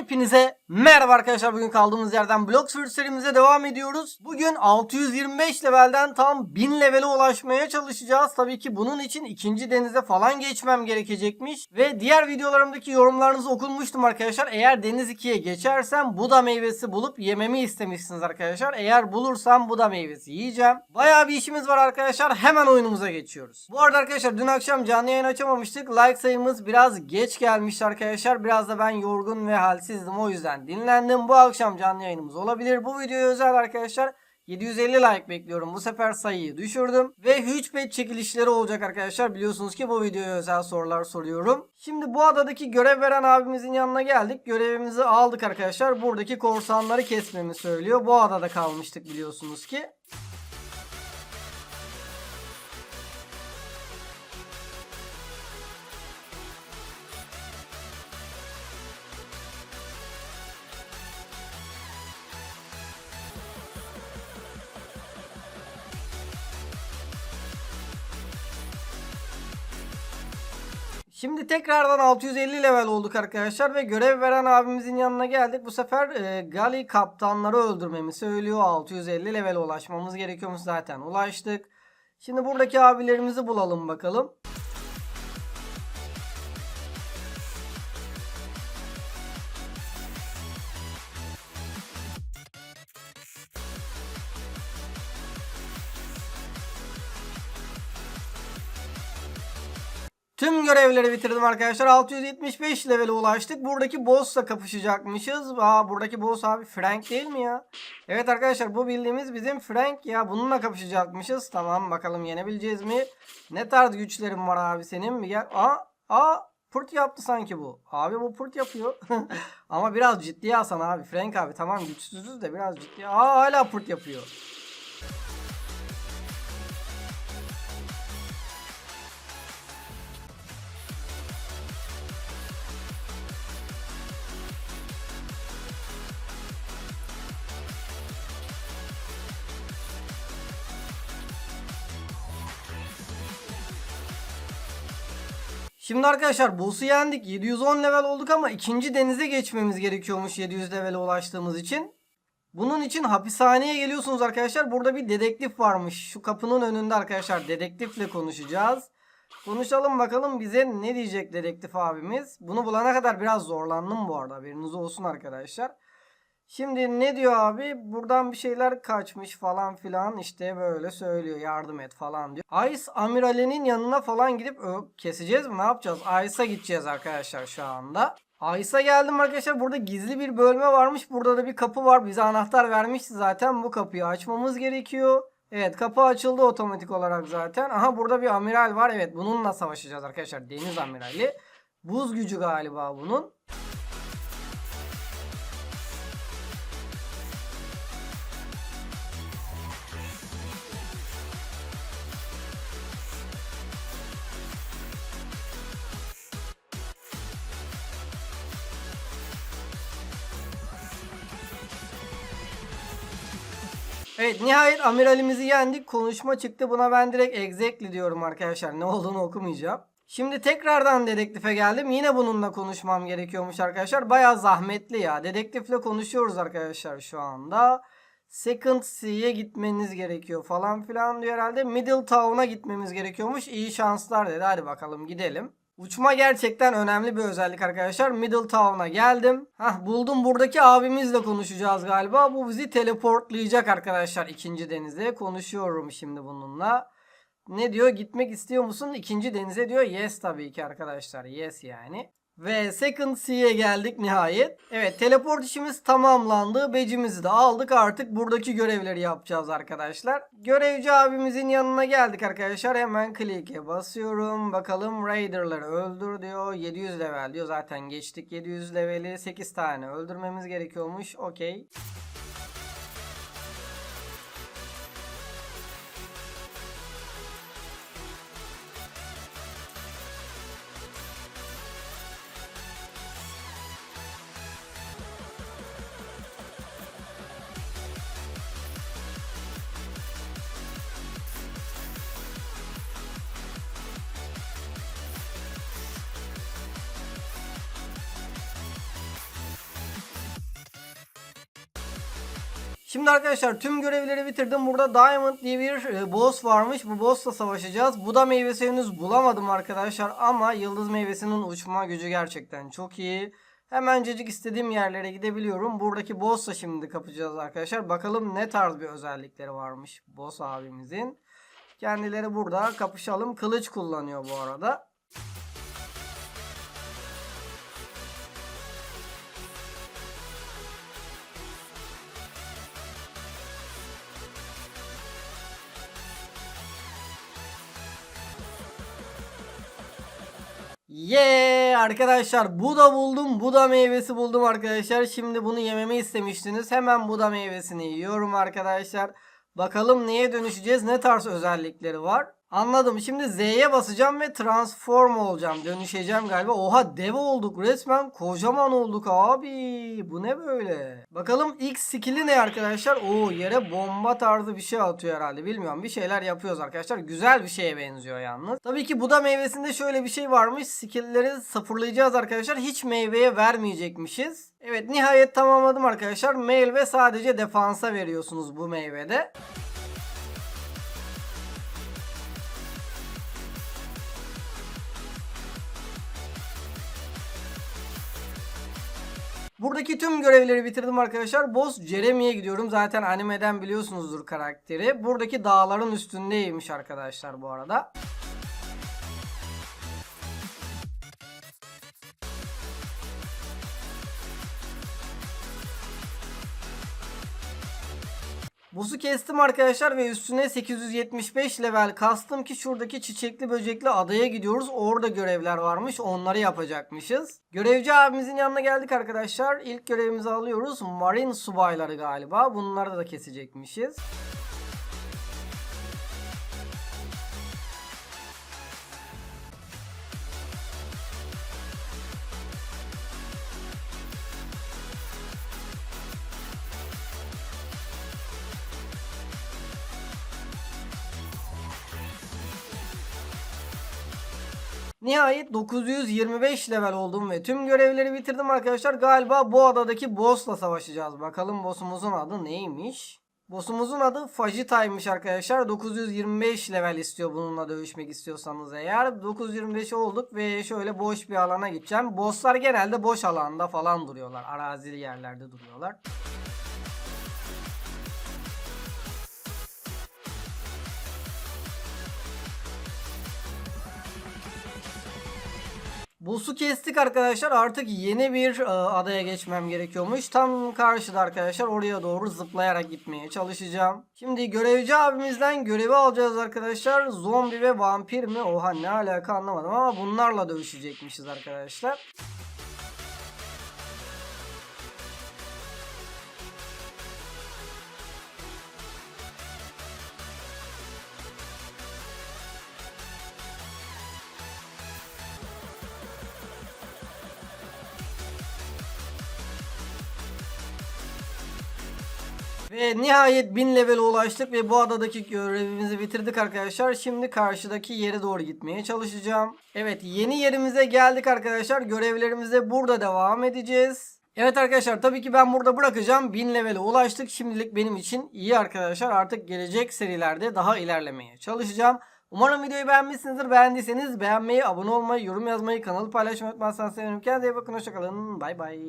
Hepinize merhaba arkadaşlar. Bugün kaldığımız yerden Blox Fruit serimize devam ediyoruz. Bugün 625 levelden tam 1000 levele ulaşmaya çalışacağız. Tabii ki bunun için ikinci denize falan geçmem gerekecekmiş. Ve diğer videolarımdaki yorumlarınızı okunmuştum arkadaşlar. Eğer deniz 2'ye geçersem Buda meyvesi bulup yememi istemişsiniz arkadaşlar. Eğer bulursam Buda meyvesi yiyeceğim. Bayağı bir işimiz var arkadaşlar. Hemen oyunumuza geçiyoruz. Bu arada arkadaşlar dün akşam canlı yayın açamamıştık. Like sayımız biraz geç gelmişti arkadaşlar. Biraz da ben yorgun ve halsizdim. O yüzden dinlendim. Bu akşam canlı yayınımız olabilir. Bu videoya özel arkadaşlar 750 like bekliyorum. Bu sefer sayıyı düşürdüm. Ve pet çekilişleri olacak arkadaşlar. Biliyorsunuz ki bu videoya özel sorular soruyorum. Şimdi bu adadaki görev veren abimizin yanına geldik. Görevimizi aldık arkadaşlar. Buradaki korsanları kesmemi söylüyor. Bu adada kalmıştık biliyorsunuz ki. Şimdi tekrardan 650 level olduk arkadaşlar ve görev veren abimizin yanına geldik. Bu sefer e, Gali kaptanları öldürmemi söylüyor. 650 level ulaşmamız gerekiyormuş zaten ulaştık. Şimdi buradaki abilerimizi bulalım bakalım. Tüm görevleri bitirdim arkadaşlar. 675 level'e ulaştık. Buradaki boss'la kapışacakmışız. Aa buradaki boss abi Frank değil mi ya? Evet arkadaşlar bu bildiğimiz bizim Frank ya. Bununla kapışacakmışız. Tamam bakalım yenebileceğiz mi? Ne tarz güçlerin var abi senin? Bir gel. Aa, aa pırt yaptı sanki bu. Abi bu pırt yapıyor. Ama biraz ciddiye alsan abi. Frank abi tamam güçsüzüz de biraz ciddiye. Aa hala pırt yapıyor. Şimdi arkadaşlar boss'u yendik. 710 level olduk ama ikinci denize geçmemiz gerekiyormuş 700 level'e ulaştığımız için. Bunun için hapishaneye geliyorsunuz arkadaşlar. Burada bir dedektif varmış. Şu kapının önünde arkadaşlar dedektifle konuşacağız. Konuşalım bakalım bize ne diyecek dedektif abimiz. Bunu bulana kadar biraz zorlandım bu arada. Haberiniz olsun arkadaşlar. Şimdi ne diyor abi? Buradan bir şeyler kaçmış falan filan işte böyle söylüyor yardım et falan diyor. Ice amiralinin yanına falan gidip keseceğiz mi? Ne yapacağız? Ice'a gideceğiz arkadaşlar şu anda. Ice'a geldim arkadaşlar. Burada gizli bir bölme varmış. Burada da bir kapı var. Bize anahtar vermişti zaten. Bu kapıyı açmamız gerekiyor. Evet kapı açıldı otomatik olarak zaten. Aha burada bir amiral var. Evet bununla savaşacağız arkadaşlar. Deniz amirali. Buz gücü galiba bunun. Evet nihayet amiralimizi yendik. Konuşma çıktı. Buna ben direkt exactly diyorum arkadaşlar. Ne olduğunu okumayacağım. Şimdi tekrardan dedektife geldim. Yine bununla konuşmam gerekiyormuş arkadaşlar. Baya zahmetli ya. Dedektifle konuşuyoruz arkadaşlar şu anda. Second Sea'ye gitmeniz gerekiyor falan filan diyor herhalde. Middle Town'a gitmemiz gerekiyormuş. İyi şanslar dedi. Hadi bakalım gidelim. Uçma gerçekten önemli bir özellik arkadaşlar. Middle Town'a geldim. Hah buldum buradaki abimizle konuşacağız galiba. Bu bizi teleportlayacak arkadaşlar ikinci denize. Konuşuyorum şimdi bununla. Ne diyor? Gitmek istiyor musun ikinci denize diyor. Yes tabii ki arkadaşlar. Yes yani. Ve Second Sea'ye geldik nihayet. Evet teleport işimiz tamamlandı. Becimizi de aldık. Artık buradaki görevleri yapacağız arkadaşlar. Görevci abimizin yanına geldik arkadaşlar. Hemen click'e basıyorum. Bakalım Raider'ları öldür diyor. 700 level diyor. Zaten geçtik 700 leveli. 8 tane öldürmemiz gerekiyormuş. Okey. Şimdi arkadaşlar tüm görevleri bitirdim. Burada Diamond diye bir e, boss varmış. Bu boss'la savaşacağız. Bu da meyvesi henüz bulamadım arkadaşlar. Ama yıldız meyvesinin uçma gücü gerçekten çok iyi. Hemencecik istediğim yerlere gidebiliyorum. Buradaki boss'la şimdi kapacağız arkadaşlar. Bakalım ne tarz bir özellikleri varmış boss abimizin. Kendileri burada kapışalım. Kılıç kullanıyor bu arada. Ye arkadaşlar bu da buldum bu da meyvesi buldum arkadaşlar. Şimdi bunu yememi istemiştiniz. Hemen bu da meyvesini yiyorum arkadaşlar. Bakalım neye dönüşeceğiz ne tarz özellikleri var. Anladım. Şimdi Z'ye basacağım ve transform olacağım. Dönüşeceğim galiba. Oha dev olduk. Resmen kocaman olduk abi. Bu ne böyle? Bakalım ilk skill'i ne arkadaşlar? Oo yere bomba tarzı bir şey atıyor herhalde. Bilmiyorum. Bir şeyler yapıyoruz arkadaşlar. Güzel bir şeye benziyor yalnız. Tabii ki bu da meyvesinde şöyle bir şey varmış. Skill'leri sıfırlayacağız arkadaşlar. Hiç meyveye vermeyecekmişiz. Evet nihayet tamamladım arkadaşlar. Mail ve sadece defansa veriyorsunuz bu meyvede. Buradaki tüm görevleri bitirdim arkadaşlar. Boss Jeremy'ye gidiyorum. Zaten animeden biliyorsunuzdur karakteri. Buradaki dağların üstündeymiş arkadaşlar bu arada. Boss'u kestim arkadaşlar ve üstüne 875 level kastım ki şuradaki çiçekli böcekli adaya gidiyoruz. Orada görevler varmış. Onları yapacakmışız. Görevci abimizin yanına geldik arkadaşlar. İlk görevimizi alıyoruz. Marine subayları galiba. Bunları da kesecekmişiz. Nihayet 925 level oldum ve tüm görevleri bitirdim arkadaşlar. Galiba bu adadaki boss'la savaşacağız. Bakalım boss'umuzun adı neymiş? Boss'umuzun adı Fajita'ymış arkadaşlar. 925 level istiyor bununla dövüşmek istiyorsanız eğer. 925 olduk ve şöyle boş bir alana gideceğim. Boss'lar genelde boş alanda falan duruyorlar. Arazili yerlerde duruyorlar. Boss'u kestik arkadaşlar. Artık yeni bir e, adaya geçmem gerekiyormuş. Tam karşıda arkadaşlar. Oraya doğru zıplayarak gitmeye çalışacağım. Şimdi görevci abimizden görevi alacağız arkadaşlar. Zombi ve vampir mi? Oha ne alaka anlamadım ama bunlarla dövüşecekmişiz arkadaşlar. Ve nihayet 1000 level'e ulaştık ve bu adadaki görevimizi bitirdik arkadaşlar. Şimdi karşıdaki yere doğru gitmeye çalışacağım. Evet yeni yerimize geldik arkadaşlar. Görevlerimize burada devam edeceğiz. Evet arkadaşlar tabii ki ben burada bırakacağım. 1000 level'e ulaştık. Şimdilik benim için iyi arkadaşlar. Artık gelecek serilerde daha ilerlemeye çalışacağım. Umarım videoyu beğenmişsinizdir. Beğendiyseniz beğenmeyi, abone olmayı, yorum yazmayı, kanalı paylaşmayı unutmazsanız sevinirim. Kendinize iyi bakın. Hoşçakalın. Bay bay.